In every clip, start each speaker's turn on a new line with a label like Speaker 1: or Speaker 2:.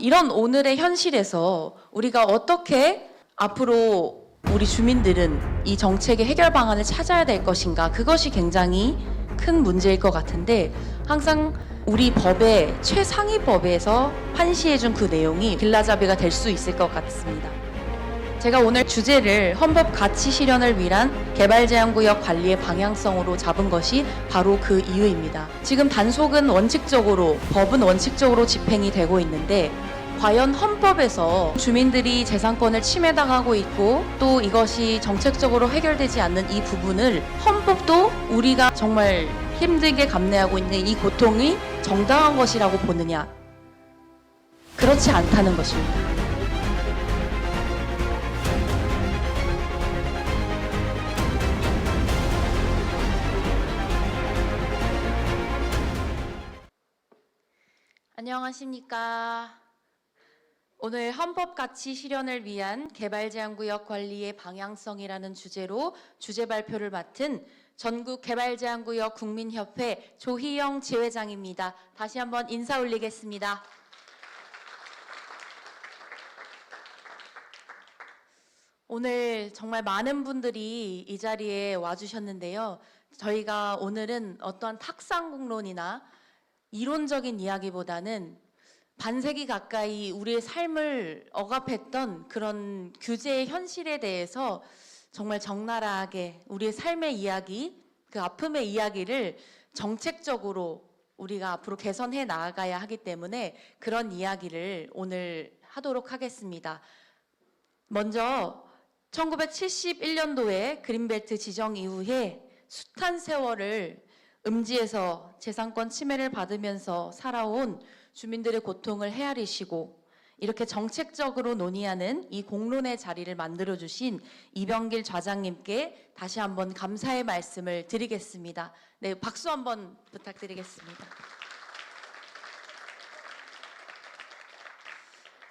Speaker 1: 이런 오늘의 현실에서 우리가 어떻게 앞으로 우리 주민들은 이 정책의 해결 방안을 찾아야 될 것인가 그것이 굉장히 큰 문제일 것 같은데 항상 우리 법의 최상위 법에서 판시해준 그 내용이 길라잡이가 될 수 있을 것 같습니다. 제가 오늘 주제를 헌법 가치 실현을 위한 개발제한구역 관리의 방향성으로 잡은 것이 바로 그 이유입니다. 지금 단속은 원칙적으로, 법은 원칙적으로 집행이 되고 있는데 과연 헌법에서 주민들이 재산권을 침해당하고 있고 또 이것이 정책적으로 해결되지 않는 이 부분을 헌법도 우리가 정말 힘들게 감내하고 있는 이 고통이 정당한 것이라고 보느냐? 그렇지 않다는 것입니다. 안녕하십니까. 오늘 헌법 가치 실현을 위한 개발 제한 구역 관리의 방향성이라는 주제로 주제 발표를 맡은 전국 개발 제한 구역 국민협회 조희영 지회장입니다. 다시 한번 인사 올리겠습니다. 오늘 정말 많은 분들이 이 자리에 와주셨는데요. 저희가 오늘은 어떠한 탁상공론이나 이론적인 이야기보다는 반세기 가까이 우리의 삶을 억압했던 그런 규제의 현실에 대해서 정말 적나라하게 우리의 삶의 이야기, 그 아픔의 이야기를 정책적으로 우리가 앞으로 개선해 나아가야 하기 때문에 그런 이야기를 오늘 하도록 하겠습니다. 먼저 1971년도에 그린벨트 지정 이후에 숱한 세월을 음지에서 재산권 침해를 받으면서 살아온 주민들의 고통을 헤아리시고 이렇게 정책적으로 논의하는 이 공론의 자리를 만들어 주신 이병길 좌장님께 다시 한번 감사의 말씀을 드리겠습니다. 네, 박수 한번 부탁드리겠습니다.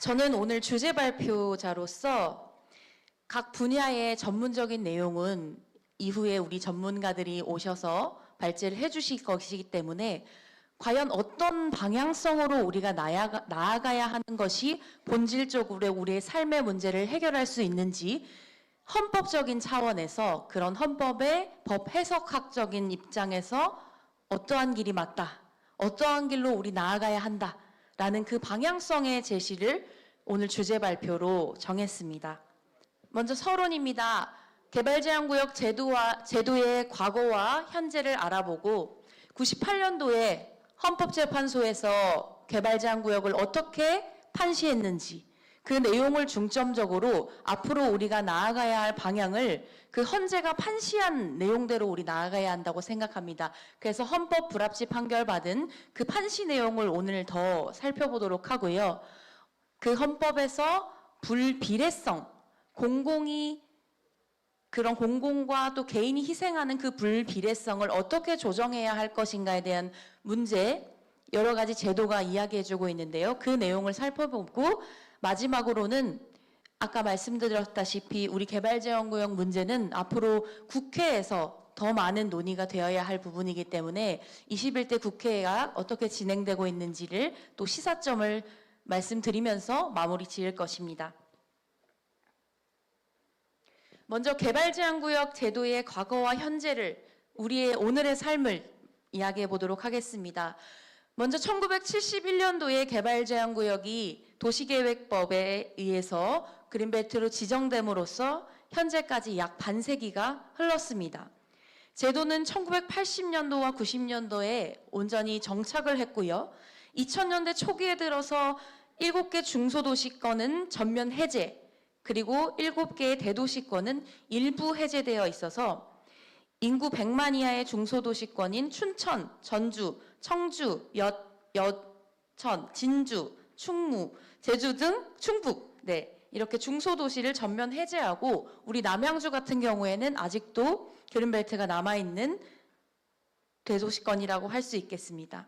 Speaker 1: 저는 오늘 주제 발표자로서 각 분야의 전문적인 내용은 이후에 우리 전문가들이 오셔서 발제를 해주실 것이기 때문에 과연 어떤 방향성으로 우리가 나아가, 나아가야 하는 것이 본질적으로 우리의 삶의 문제를 해결할 수 있는지 헌법적인 차원에서 그런 헌법의 법 해석학적인 입장에서 어떠한 길이 맞다, 어떠한 길로 우리 나아가야 한다 라는 그 방향성의 제시를 오늘 주제 발표로 정했습니다. 먼저 서론입니다. 개발제한구역 제도와 제도의 과거와 현재를 알아보고 98년도에 헌법재판소에서 개발제한 구역을 어떻게 판시했는지 그 내용을 중점적으로 앞으로 우리가 나아가야 할 방향을 그 헌재가 판시한 내용대로 우리 나아가야 한다고 생각합니다. 그래서 헌법 불합치 판결 받은 그 판시 내용을 오늘 더 살펴보도록 하고요. 그 헌법에서 불비례성, 공공이 그런 공공과 또 개인이 희생하는 그 불비례성을 어떻게 조정해야 할 것인가에 대한 문제 여러 가지 제도가 이야기해주고 있는데요. 그 내용을 살펴보고 마지막으로는 아까 말씀드렸다시피 우리 개발제한구역 문제는 앞으로 국회에서 더 많은 논의가 되어야 할 부분이기 때문에 21대 국회가 어떻게 진행되고 있는지를 또 시사점을 말씀드리면서 마무리 지을 것입니다. 먼저 개발제한구역 제도의 과거와 현재를 우리의 오늘의 삶을 이야기해 보도록 하겠습니다. 먼저 1971년도에 개발제한구역이 도시계획법에 의해서 그린벨트로 지정됨으로써 현재까지 약 반세기가 흘렀습니다. 제도는 1980년도와 90년도에 온전히 정착을 했고요. 2000년대 초기에 들어서 7개 중소도시권은 전면 해제, 그리고 7개의 대도시권은 일부 해제되어 있어서 인구 100만 이하의 중소도시권인 춘천, 전주, 청주, 여, 여천, 진주, 충무, 제주 등 충북 네 이렇게 중소도시를 전면 해제하고 우리 남양주 같은 경우에는 아직도 그린벨트가 남아 있는 대도시권이라고 할 수 있겠습니다.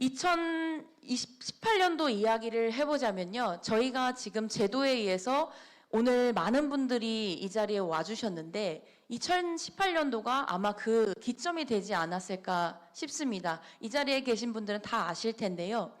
Speaker 1: 2018년도 이야기를 해보자면요. 저희가 지금 제도에 의해서 오늘 많은 분들이 이 자리에 와주셨는데 2018년도가 아마 그 기점이 되지 않았을까 싶습니다. 이 자리에 계신 분들은 다 아실 텐데요.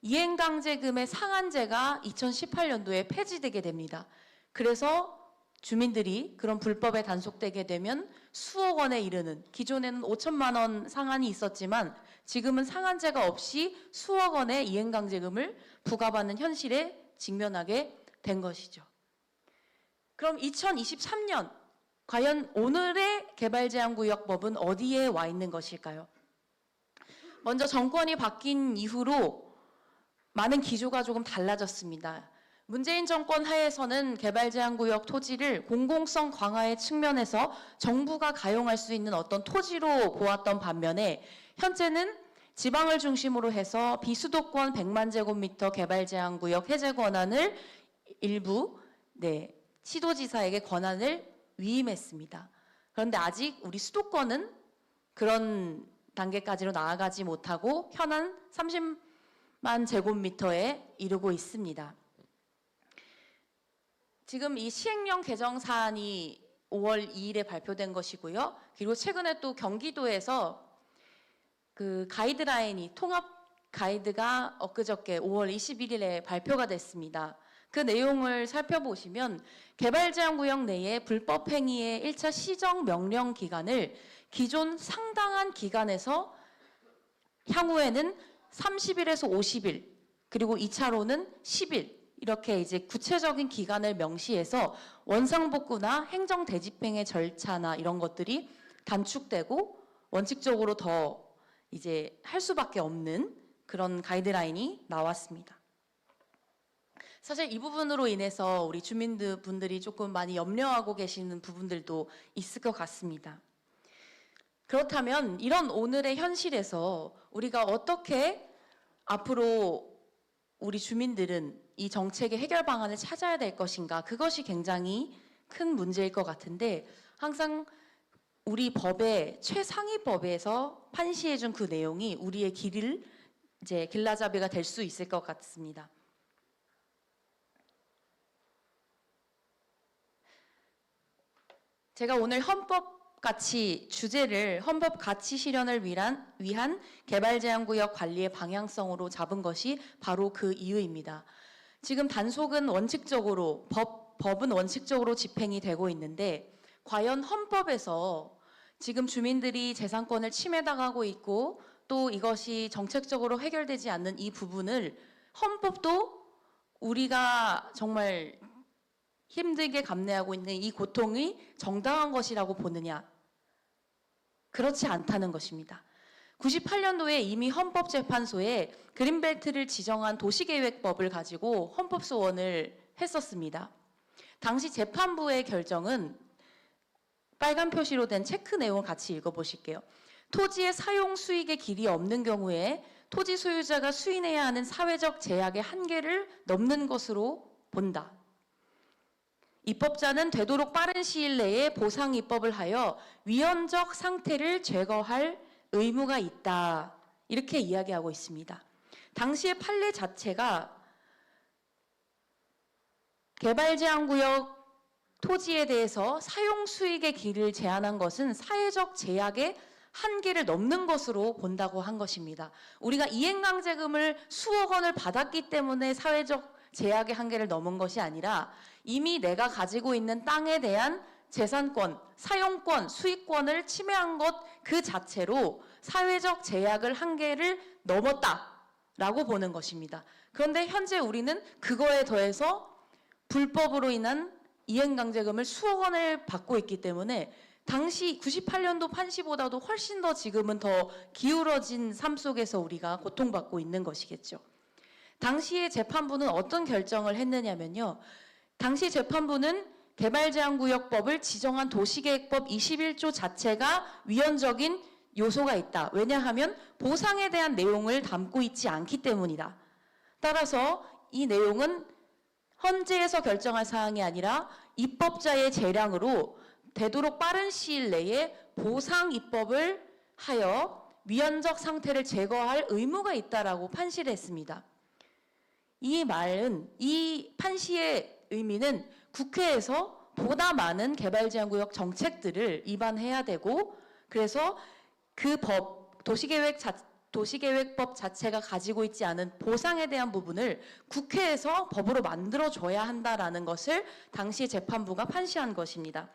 Speaker 1: 이행강제금의 상한제가 2018년도에 폐지되게 됩니다. 그래서 주민들이 그런 불법에 단속되게 되면 수억 원에 이르는 기존에는 5천만 원 상한이 있었지만 지금은 상한제가 없이 수억 원의 이행강제금을 부과받는 현실에 직면하게 된 것이죠. 그럼 2023년 과연 오늘의 개발제한구역법은 어디에 와 있는 것일까요? 먼저 정권이 바뀐 이후로 많은 기조가 조금 달라졌습니다. 문재인 정권 하에서는 개발제한구역 토지를 공공성 강화의 측면에서 정부가 가용할 수 있는 어떤 토지로 보았던 반면에 현재는 지방을 중심으로 해서 비수도권 100만 제곱미터 개발 제한 구역 해제 권한을 일부 네, 시도지사에게 권한을 위임했습니다. 그런데 아직 우리 수도권은 그런 단계까지로 나아가지 못하고 현한 30만 제곱미터에 이르고 있습니다. 지금 이 시행령 개정 사안이 5월 2일에 발표된 것이고요. 그리고 최근에 또 경기도에서 그 가이드라인이 통합 가이드가 엊그저께 5월 21일에 발표가 됐습니다. 그 내용을 살펴보시면 개발 제한 구역 내에 불법 행위의 1차 시정 명령 기간을 기존 상당한 기간에서 향후에는 30일에서 50일 그리고 2차로는 10일 이렇게 이제 구체적인 기간을 명시해서 원상복구나 행정 대집행의 절차나 이런 것들이 단축되고 원칙적으로 더 이제 할 수밖에 없는 그런 가이드라인이 나왔습니다. 사실 이 부분으로 인해서 우리 주민들 분들이 조금 많이 염려하고 계시는 부분들도 있을 것 같습니다. 그렇다면 이런 오늘의 현실에서 우리가 어떻게 앞으로 우리 주민들은 이 정책의 해결 방안을 찾아야 될 것인가 그것이 굉장히 큰 문제일 것 같은데 항상 우리 법의 최상위 법에서 판시해준 그 내용이 우리의 길을 이제 길라잡이가 될 수 있을 것 같습니다. 제가 오늘 헌법 가치 주제를 헌법 가치 실현을 위한 위한 개발 제한 구역 관리의 방향성으로 잡은 것이 바로 그 이유입니다. 지금 단속은 원칙적으로 법 법은 원칙적으로 집행이 되고 있는데 과연 헌법에서 지금 주민들이 재산권을 침해당하고 있고 또 이것이 정책적으로 해결되지 않는 이 부분을 헌법도 우리가 정말 힘들게 감내하고 있는 이 고통이 정당한 것이라고 보느냐? 그렇지 않다는 것입니다. 98년도에 이미 헌법재판소에 그린벨트를 지정한 도시계획법을 가지고 헌법소원을 했었습니다. 당시 재판부의 결정은 빨간 표시로 된 체크 내용을 같이 읽어보실게요. 토지의 사용 수익의 길이 없는 경우에 토지 소유자가 수인해야 하는 사회적 제약의 한계를 넘는 것으로 본다. 입법자는 되도록 빠른 시일 내에 보상 입법을 하여 위헌적 상태를 제거할 의무가 있다. 이렇게 이야기하고 있습니다. 당시의 판례 자체가 개발 제한 구역 토지에 대해서 사용 수익의 길을 제한한 것은 사회적 제약의 한계를 넘는 것으로 본다고 한 것입니다. 우리가 이행강제금을 수억 원을 받았기 때문에 사회적 제약의 한계를 넘은 것이 아니라 이미 내가 가지고 있는 땅에 대한 재산권, 사용권, 수익권을 침해한 것 그 자체로 사회적 제약을 한계를 넘었다라고 보는 것입니다. 그런데 현재 우리는 그거에 더해서 불법으로 인한 이행강제금을 수억 원을 받고 있기 때문에 당시 98년도 판시보다도 훨씬 더 지금은 더 기울어진 삶 속에서 우리가 고통받고 있는 것이겠죠. 당시에 재판부는 어떤 결정을 했느냐면요. 당시 재판부는 개발제한구역법을 지정한 도시계획법 21조 자체가 위헌적인 요소가 있다. 왜냐하면 보상에 대한 내용을 담고 있지 않기 때문이다. 따라서 이 내용은 헌재에서 결정할 사항이 아니라 입법자의 재량으로 되도록 빠른 시일 내에 보상 입법을 하여 위헌적 상태를 제거할 의무가 있다라고 판시를 했습니다. 이 말은 이 판시의 의미는 국회에서 보다 많은 개발 제한 구역 정책들을 입안해야 되고 그래서 그 법 도시계획 자, 도시계획법 자체가 가지고 있지 않은 보상에 대한 부분을 국회에서 법으로 만들어줘야 한다라는 것을 당시 재판부가 판시한 것입니다.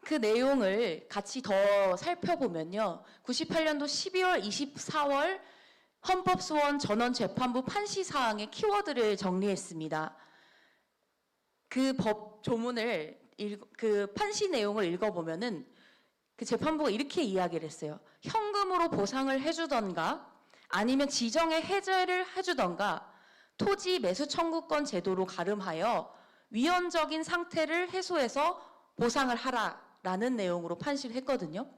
Speaker 1: 그 내용을 같이 더 살펴보면요. 98년도 12월 24월 헌법소원 전원재판부 판시 사항의 키워드를 정리했습니다. 그 법 조문을 읽, 그 판시 내용을 읽어보면은 그 재판부가 이렇게 이야기를 했어요. 현금으로 보상을 해주던가 아니면 지정의 해제를 해주던가 토지 매수 청구권 제도로 가름하여 위헌적인 상태를 해소해서 보상을 하라라는 내용으로 판시를 했거든요.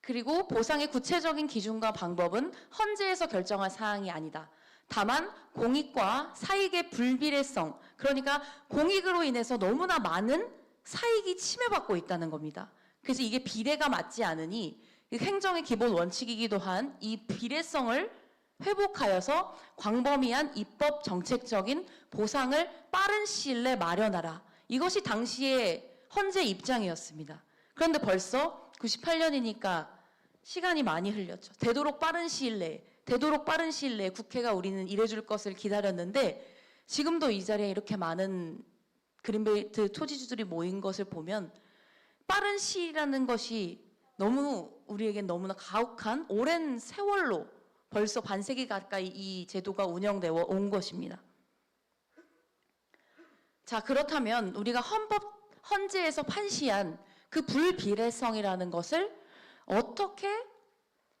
Speaker 1: 그리고 보상의 구체적인 기준과 방법은 헌재에서 결정할 사항이 아니다. 다만 공익과 사익의 불비례성, 그러니까 공익으로 인해서 너무나 많은 사익이 침해받고 있다는 겁니다. 그래서 이게 비례가 맞지 않으니 그 행정의 기본 원칙이기도 한 이 비례성을 회복하여서 광범위한 입법 정책적인 보상을 빠른 시일 내에 마련하라. 이것이 당시의 헌재 입장이었습니다. 그런데 벌써 98년이니까 시간이 많이 흘렸죠. 되도록 빠른 시일 내에, 되도록 빠른 시일 내에 국회가 우리는 일해줄 것을 기다렸는데 지금도 이 자리에 이렇게 많은 그린벨트 토지주들이 모인 것을 보면 빠른 시일이라는 것이 너무 우리에겐 너무나 가혹한 오랜 세월로 벌써 반세기 가까이 이 제도가 운영되어 온 것입니다. 자, 그렇다면 우리가 헌법 헌재에서 판시한 그 불비례성이라는 것을 어떻게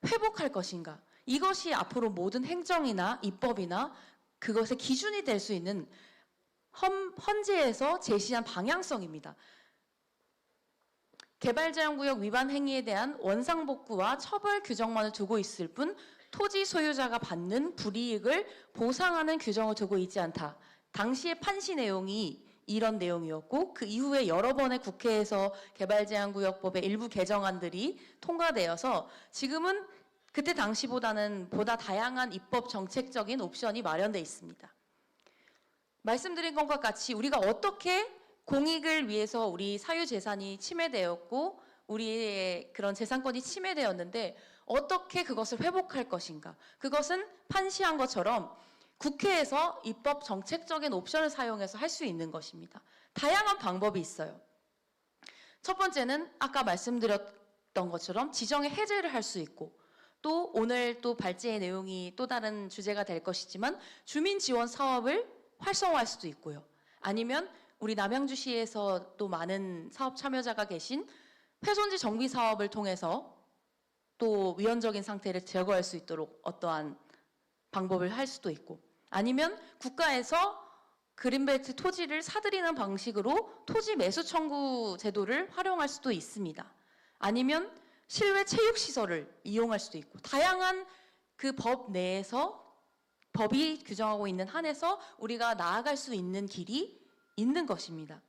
Speaker 1: 회복할 것인가? 이것이 앞으로 모든 행정이나 입법이나 그것의 기준이 될 수 있는 헌, 헌재에서 제시한 방향성입니다. 개발제한구역 위반 행위에 대한 원상복구와 처벌 규정만을 두고 있을 뿐 토지 소유자가 받는 불이익을 보상하는 규정을 두고 있지 않다. 당시의 판시 내용이 이런 내용이었고 그 이후에 여러 번의 국회에서 개발제한구역법의 일부 개정안들이 통과되어서 지금은 그때 당시보다는 보다 다양한 입법 정책적인 옵션이 마련돼 있습니다. 말씀드린 것과 같이 우리가 어떻게 공익을 위해서 우리 사유 재산이 침해되었고 우리의 그런 재산권이 침해되었는데 어떻게 그것을 회복할 것인가? 그것은 판시한 것처럼 국회에서 입법 정책적인 옵션을 사용해서 할 수 있는 것입니다. 다양한 방법이 있어요. 첫 번째는 아까 말씀드렸던 것처럼 지정의 해제를 할 수 있고 또 오늘 또 발제의 내용이 또 다른 주제가 될 것이지만 주민 지원 사업을 활성화할 수도 있고요. 아니면 우리 남양주시에서 또 많은 사업 참여자가 계신 훼손지 정비 사업을 통해서 또 위헌적인 상태를 제거할 수 있도록 어떠한 방법을 할 수도 있고 아니면 국가에서 그린벨트 토지를 사들이는 방식으로 토지 매수 청구 제도를 활용할 수도 있습니다. 아니면 실외 체육 시설을 이용할 수도 있고 다양한 그 법 내에서 법이 규정하고 있는 한에서 우리가 나아갈 수 있는 길이 있는 것입니다.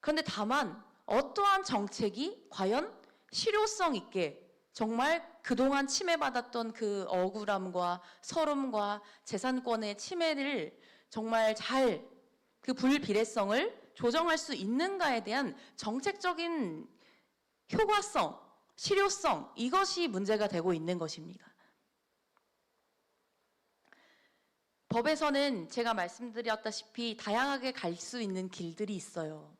Speaker 1: 그런데 다만 어떠한 정책이 과연 실효성 있게 정말 그동안 침해받았던 그 억울함과 서름과 재산권의 침해를 정말 잘 그 불비례성을 조정할 수 있는가에 대한 정책적인 효과성, 실효성 이것이 문제가 되고 있는 것입니다. 법에서는 제가 말씀드렸다시피 다양하게 갈 수 있는 길들이 있어요.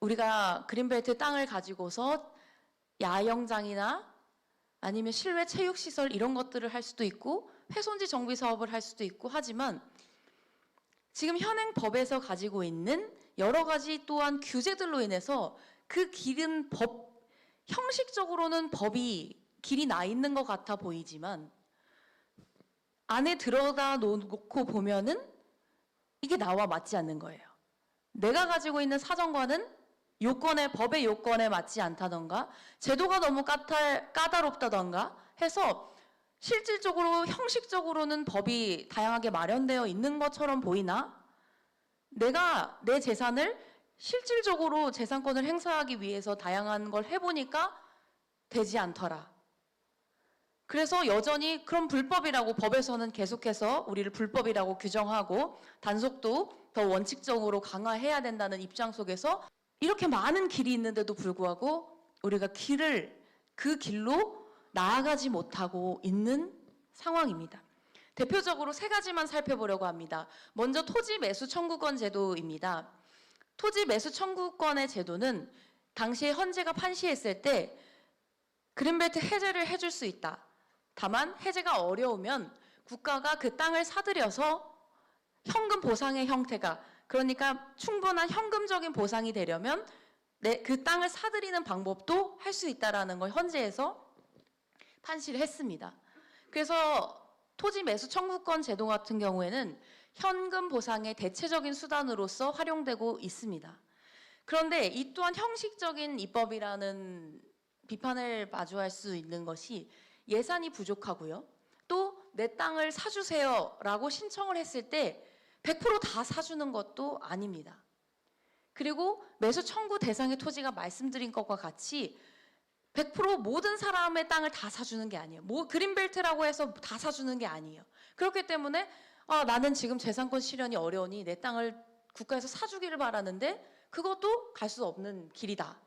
Speaker 1: 우리가 그린벨트 땅을 가지고서 야영장이나 아니면 실외 체육시설 이런 것들을 할 수도 있고 훼손지 정비 사업을 할 수도 있고 하지만 지금 현행 법에서 가지고 있는 여러 가지 또한 규제들로 인해서 그 길은 법 형식적으로는 법이 길이 나 있는 것 같아 보이지만 안에 들어다 놓고 보면은 이게 나와 맞지 않는 거예요. 내가 가지고 있는 사정과는 요건에 법의 요건에 맞지 않다던가 제도가 너무 까탈, 까다롭다던가 해서 실질적으로 형식적으로는 법이 다양하게 마련되어 있는 것처럼 보이나 내가 내 재산을 실질적으로 재산권을 행사하기 위해서 다양한 걸 해보니까 되지 않더라. 그래서 여전히 그런 불법이라고 법에서는 계속해서 우리를 불법이라고 규정하고 단속도 더 원칙적으로 강화해야 된다는 입장 속에서 이렇게 많은 길이 있는데도 불구하고 우리가 길을 그 길로 나아가지 못하고 있는 상황입니다. 대표적으로 세 가지만 살펴보려고 합니다. 먼저 토지 매수 청구권 제도입니다. 토지 매수 청구권의 제도는 당시에 헌재가 판시했을 때 그린벨트 해제를 해줄 수 있다. 다만 해제가 어려우면 국가가 그 땅을 사들여서 현금 보상의 형태가 그러니까 충분한 현금적인 보상이 되려면 내, 그 땅을 사들이는 방법도 할 수 있다라는 걸 헌재에서 판시를 했습니다. 그래서 토지 매수 청구권 제도 같은 경우에는 현금 보상의 대체적인 수단으로서 활용되고 있습니다. 그런데 이 또한 형식적인 입법이라는 비판을 마주할 수 있는 것이 예산이 부족하고요. 또 내 땅을 사주세요 라고 신청을 했을 때 100%다 사주는 것도 아닙니다. 그리고 매수 청구 대상의 토지가 말씀드린 것과 같이 100% 모든 사람의 땅을 다 사주는 게 아니에요. 뭐 그린벨트라고 해서 다 사주는 게 아니에요. 그렇기 때문에 아, 나는 지금 재산권 실현이 어려우니 내 땅을 국가에서 사주기를 바라는데 그것도 갈 수 없는 길이다.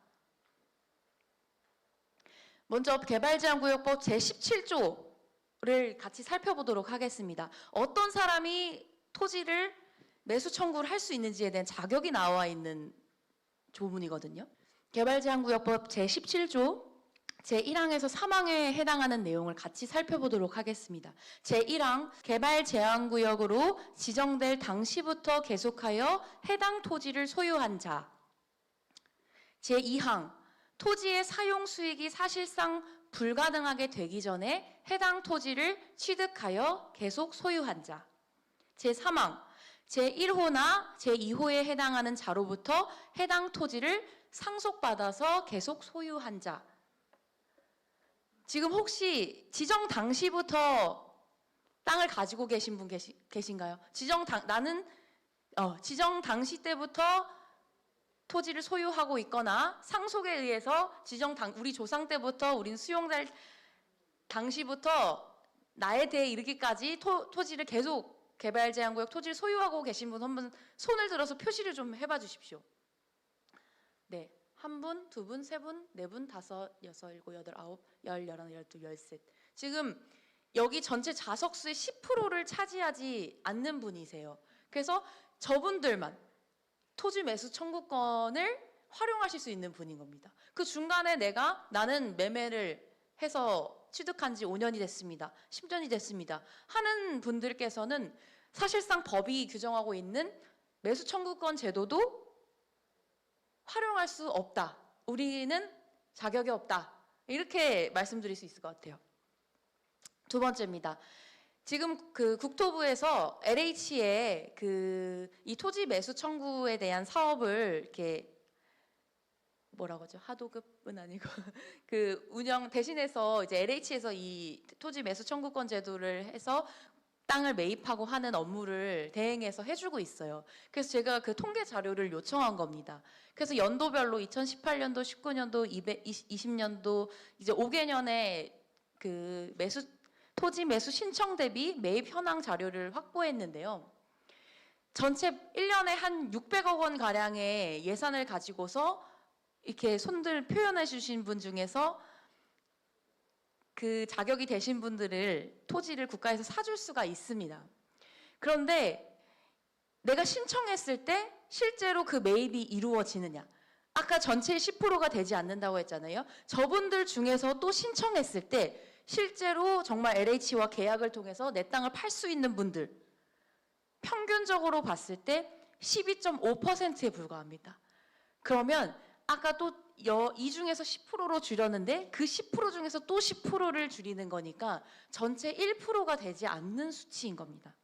Speaker 1: 먼저 개발제한구역법 제17조를 같이 살펴보도록 하겠습니다. 어떤 사람이 토지를 매수 청구를 할 수 있는지에 대한 자격이 나와 있는 조문이거든요. 개발제한구역법 제17조 제1항에서 3항에 해당하는 내용을 같이 살펴보도록 하겠습니다. 제1항 개발 제한 구역으로 지정될 당시부터 계속하여 해당 토지를 소유한 자. 제2항 토지의 사용 수익이 사실상 불가능하게 되기 전에 해당 토지를 취득하여 계속 소유한 자. 제3항 제1호나 제2호에 해당하는 자로부터 해당 토지를 상속받아서 계속 소유한 자. 지금 혹시 지정 당시부터 땅을 가지고 계신 분 계시, 계신가요? 지정 당 나는 어, 지정 당시 때부터 토지를 소유하고 있거나 상속에 의해서 지정 당 우리 조상 때부터 우린 수용될 당시부터 나에 대해 이르기까지 토, 토지를 계속 개발 제한 구역 토지를 소유하고 계신 분 한번 손을 들어서 표시를 좀 해봐 주십시오. 네. 한 분, 두 분, 세 분, 네 분, 다섯, 여섯, 일곱, 여덟, 아홉, 열, 열하나, 열둘, 열셋. 지금 여기 전체 자석수의 10%를 차지하지 않는 분이세요. 그래서 저분들만 토지 매수 청구권을 활용하실 수 있는 분인 겁니다. 그 중간에 내가 나는 매매를 해서 취득한 지 5년이 됐습니다. 10년이 됐습니다. 하는 분들께서는 사실상 법이 규정하고 있는 매수 청구권 제도도 활용할 수 없다. 우리는 자격이 없다. 이렇게 말씀드릴 수 있을 것 같아요. 두 번째입니다. 지금 그 국토부에서 LH에 그이 토지 매수 청구에 대한 사업을 이렇게 뭐라고 하죠? 하도급은 아니고 그 운영 대신해서 이제 LH에서 이 토지 매수 청구권 제도를 해서 땅을 매입하고 하는 업무를 대행해서 해주고 있어요. 그래서 제가 그 통계 자료를 요청한 겁니다. 그래서 연도별로 2018년도, 19년도, 2020년도 이제 5개년에 그 매수 토지 매수 신청 대비 매입 현황 자료를 확보했는데요. 전체 1년에 한 600억 원 가량의 예산을 가지고서 이렇게 손들 표현해 주신 분 중에서 그 자격이 되신 분들을 토지를 국가에서 사줄 수가 있습니다. 그런데 내가 신청했을 때 실제로 그 매입이 이루어지느냐? 아까 전체 10%가 되지 않는다고 했잖아요. 저분들 중에서 또 신청했을 때 실제로 정말 LH와 계약을 통해서 내 땅을 팔 수 있는 분들 평균적으로 봤을 때 12.5%에 불과합니다. 그러면 아까 또 이 중에서 10%로 줄였는데 그 10% 중에서 또 10%를 줄이는 거니까 전체 1%가 되지 않는 수치인 겁니다.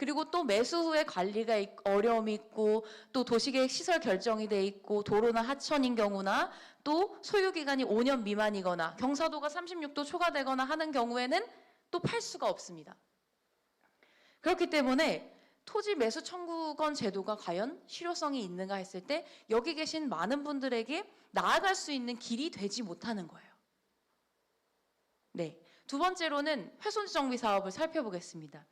Speaker 1: 그리고 또 매수 후에 관리가 있- 어려움이 있고 또 도시계획 시설 결정이 돼 있고 도로나 하천인 경우나 또 소유 기간이 5년 미만이거나 경사도가 36도 초과되거나 하는 경우에는 또 팔 수가 없습니다. 그렇기 때문에 토지 매수 청구권 제도가 과연 실효성이 있는가 했을 때 여기 계신 많은 분들에게 나아갈 수 있는 길이 되지 못하는 거예요. 네. 두 번째로는 훼손지 정비 사업을 살펴보겠습니다.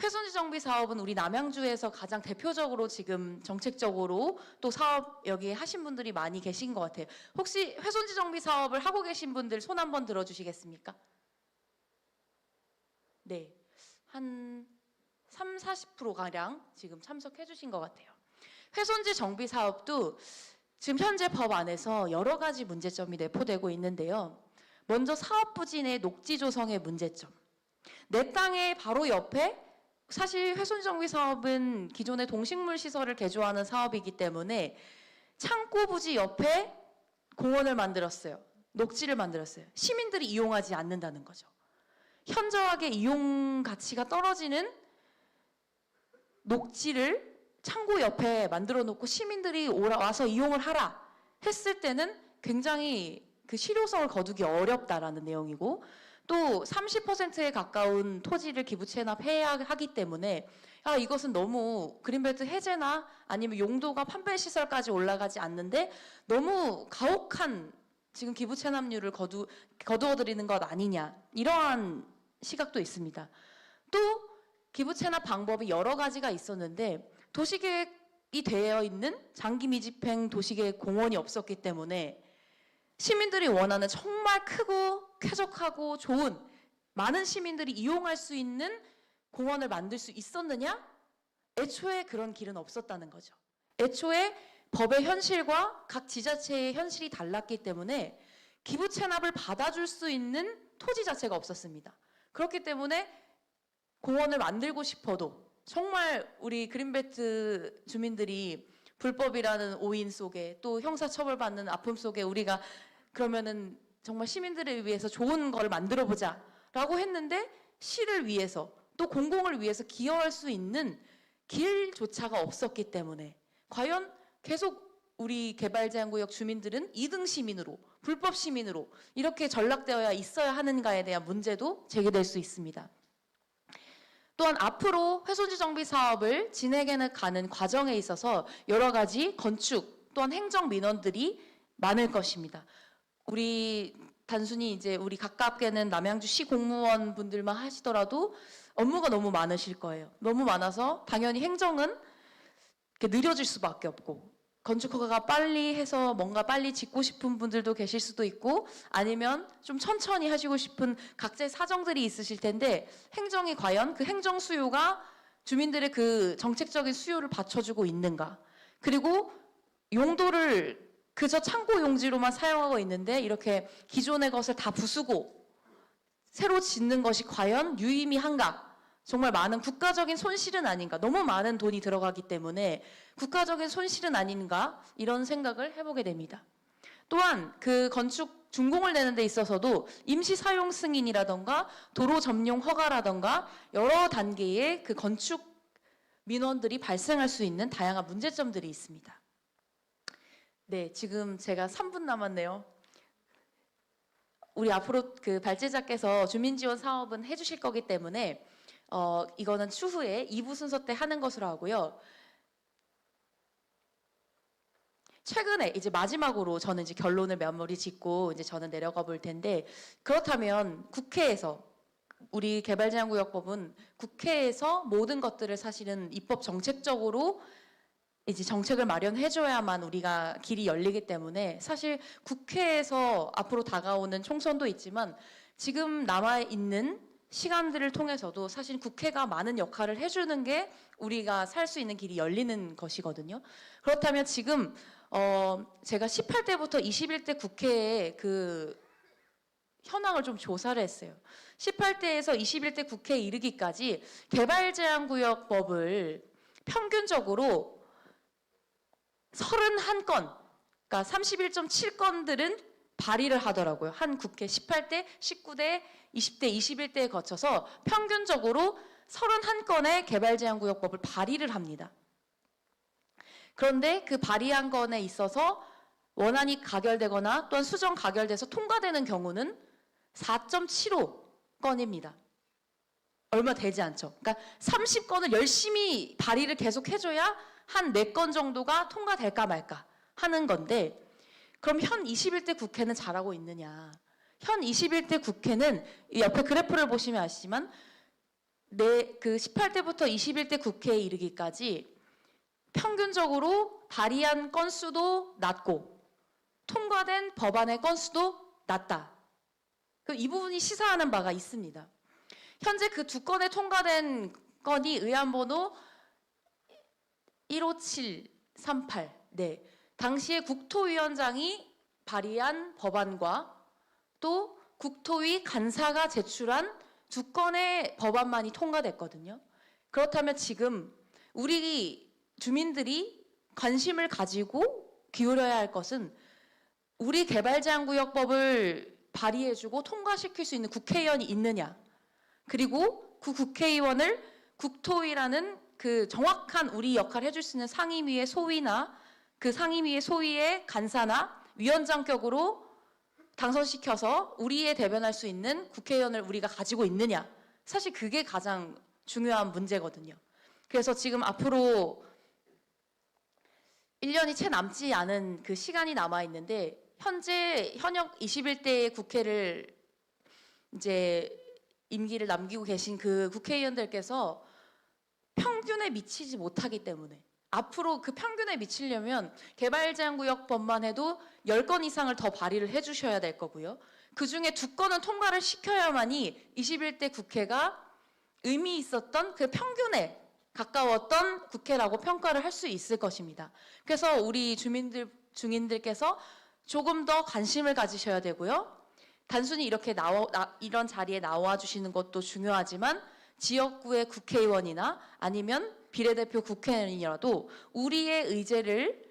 Speaker 1: 회손지 정비 사업은 우리 남양주에서 가장 대표적으로 지금 정책적으로 또 사업 여기 하신 분들이 많이 계신 것 같아요. 혹시 회손지 정비 사업을 하고 계신 분들 손 한번 들어주시겠습니까? 네, 한 3, 40% 가량 지금 참석해 주신 것 같아요. 회손지 정비 사업도 지금 현재 법 안에서 여러 가지 문제점이 내포되고 있는데요. 먼저 사업 부진의 녹지 조성의 문제점. 내 땅의 바로 옆에 사실 훼손 정비 사업은 기존의 동식물 시설을 개조하는 사업이기 때문에 창고 부지 옆에 공원을 만들었어요. 녹지를 만들었어요. 시민들이 이용하지 않는다는 거죠. 현저하게 이용 가치가 떨어지는 녹지를 창고 옆에 만들어 놓고 시민들이 오라 와서 이용을 하라 했을 때는 굉장히 그 실효성을 거두기 어렵다라는 내용이고 또 30%에 가까운 토지를 기부 체납해야 하기 때문에 아 이것은 너무 그린벨트 해제나 아니면 용도가 판별 시설까지 올라가지 않는데 너무 가혹한 지금 기부 체납률을 거두 거두어 드리는 것 아니냐 이러한 시각도 있습니다. 또 기부 체납 방법이 여러 가지가 있었는데 도시계획이 되어 있는 장기 미집행 도시계획 공원이 없었기 때문에 시민들이 원하는 정말 크고 쾌적하고 좋은 많은 시민들이 이용할 수 있는 공원을 만들 수 있었느냐? 애초에 그런 길은 없었다는 거죠. 애초에 법의 현실과 각 지자체의 현실이 달랐기 때문에 기부 체납을 받아줄 수 있는 토지 자체가 없었습니다. 그렇기 때문에 공원을 만들고 싶어도 정말 우리 그린벨트 주민들이 불법이라는 오인 속에 또 형사처벌받는 아픔 속에 우리가 그러면은 정말 시민들을 위해서 좋은 걸 만들어 보자라고 했는데 시를 위해서 또 공공을 위해서 기여할 수 있는 길조차가 없었기 때문에 과연 계속 우리 개발제한구역 주민들은 2등 시민으로 불법 시민으로 이렇게 전락되어야 있어야 하는가에 대한 문제도 제기될 수 있습니다. 또한 앞으로 훼손지 정비 사업을 진행해 가는 과정에 있어서 여러 가지 건축 또한 행정 민원들이 많을 것입니다. 우리 단순히 이제 우리 가깝게는 남양주시 공무원 분들만 하시더라도 업무가 너무 많으실 거예요. 너무 많아서 당연히 행정은 느려질 수밖에 없고 건축 허가가 빨리 해서 뭔가 빨리 짓고 싶은 분들도 계실 수도 있고 아니면 좀 천천히 하시고 싶은 각자의 사정들이 있으실 텐데 행정이 과연 그 행정 수요가 주민들의 그 정책적인 수요를 받쳐주고 있는가 그리고 용도를 그저 창고 용지로만 사용하고 있는데 이렇게 기존의 것을 다 부수고 새로 짓는 것이 과연 유의미한가 정말 많은 국가적인 손실은 아닌가. 너무 많은 돈이 들어가기 때문에 국가적인 손실은 아닌가. 이런 생각을 해보게 됩니다. 또한 그 건축 준공을 내는 데 있어서도 임시 사용 승인이라던가 도로 점용 허가라던가 여러 단계의 그 건축 민원들이 발생할 수 있는 다양한 문제점들이 있습니다. 네, 지금 제가 3분 남았네요. 우리 앞으로 그 발제자께서 주민 지원 사업은 해주실 거기 때문에 어, 이거는 추후에 2부 순서 때 하는 것으로 하고요. 최근에 이제 마지막으로 저는 이제 결론을 마무리 짓고 이제 저는 내려가 볼 텐데 그렇다면 국회에서 우리 개발제한구역법은 국회에서 모든 것들을 사실은 입법 정책적으로 이제 정책을 마련해줘야만 우리가 길이 열리기 때문에 사실 국회에서 앞으로 다가오는 총선도 있지만 지금 남아 있는 시간들을 통해서도 사실 국회가 많은 역할을 해주는 게 우리가 살 수 있는 길이 열리는 것이거든요. 그렇다면 지금 어 제가 18대부터 21대 국회에 그 현황을 좀 조사를 했어요. 18대에서 21대 국회에 이르기까지 개발제한구역법을 평균적으로 31건, 그러니까 31.7건들은 발의를 하더라고요. 한 국회 18대, 19대, 20대, 21대에 거쳐서 평균적으로 31건의 개발제한구역법을 발의를 합니다. 그런데 그 발의한 건에 있어서 원안이 가결되거나 또한 수정 가결돼서 통과되는 경우는 4.75건입니다. 얼마 되지 않죠. 그러니까 30건을 열심히 발의를 계속 해줘야 한 4건 정도가 통과될까 말까 하는 건데 그럼 현 21대 국회는 잘하고 있느냐? 현 21대 국회는 이 옆에 그래프를 보시면 아시지만 내그 18대부터 21대 국회에 이르기까지 평균적으로 발의한 건수도 낮고 통과된 법안의 건수도 낮다. 그이 부분이 시사하는 바가 있습니다. 현재 그 두 건에 통과된 건이 의안번호 15738. 네. 당시에 국토위원장이 발의한 법안과 또 국토위 간사가 제출한 두 건의 법안만이 통과됐거든요. 그렇다면 지금 우리 주민들이 관심을 가지고 기울여야 할 것은 우리 개발제한구역법을 발의해주고 통과시킬 수 있는 국회의원이 있느냐. 그리고 그 국회의원을 국토위라는 그 정확한 우리 역할을 해줄 수 있는 상임위의 소위나 그 상임위의 소위의 간사나 위원장격으로 당선시켜서 우리의 대변할 수 있는 국회의원을 우리가 가지고 있느냐. 사실 그게 가장 중요한 문제거든요. 그래서 지금 앞으로 1년이 채 남지 않은 그 시간이 남아 있는데 현재 현역 21대 국회를 이제 임기를 남기고 계신 그 국회의원들께서 평균에 미치지 못하기 때문에 앞으로 그 평균에 미치려면 개발제한구역법만 해도 10건 이상을 더 발의를 해 주셔야 될 거고요. 그 중에 두 건은 통과를 시켜야만이 21대 국회가 의미 있었던 그 평균에 가까웠던 국회라고 평가를 할 수 있을 것입니다. 그래서 우리 주민들 중인들께서 조금 더 관심을 가지셔야 되고요. 단순히 이렇게 나와 나- 이런 자리에 나와 주시는 것도 중요하지만 지역구의 국회의원이나 아니면 비례대표 국회의원이라도 우리의 의제를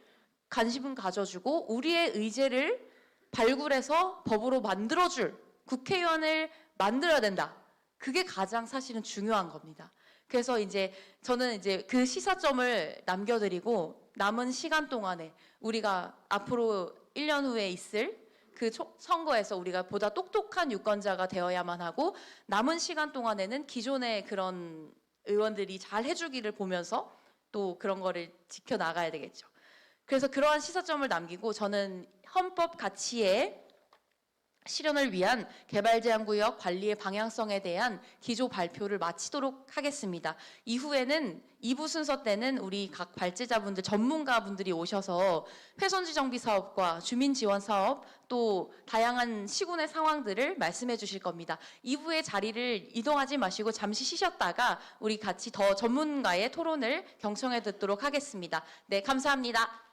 Speaker 1: 관심은 가져주고 우리의 의제를 발굴해서 법으로 만들어줄 국회의원을 만들어야 된다. 그게 가장 사실은 중요한 겁니다. 그래서 이제 저는 이제 그 시사점을 남겨드리고 남은 시간 동안에 우리가 앞으로 1년 후에 있을 그 초- 선거에서 우리가 보다 똑똑한 유권자가 되어야만 하고 남은 시간 동안에는 기존의 그런 의원들이 잘 해주기를 보면서 또 그런 거를 지켜 나가야 되겠죠. 그래서 그러한 시사점을 남기고 저는 헌법 가치의 실현을 위한 개발 제한 구역 관리의 방향성에 대한 기조 발표를 마치도록 하겠습니다. 이후에는 2부 순서 때는 우리 각 발제자분들, 전문가분들이 오셔서 훼손지 정비 사업과 주민 지원 사업 또 다양한 시군의 상황들을 말씀해 주실 겁니다. 2부의 자리를 이동하지 마시고 잠시 쉬셨다가 우리 같이 더 전문가의 토론을 경청해 듣도록 하겠습니다. 네, 감사합니다.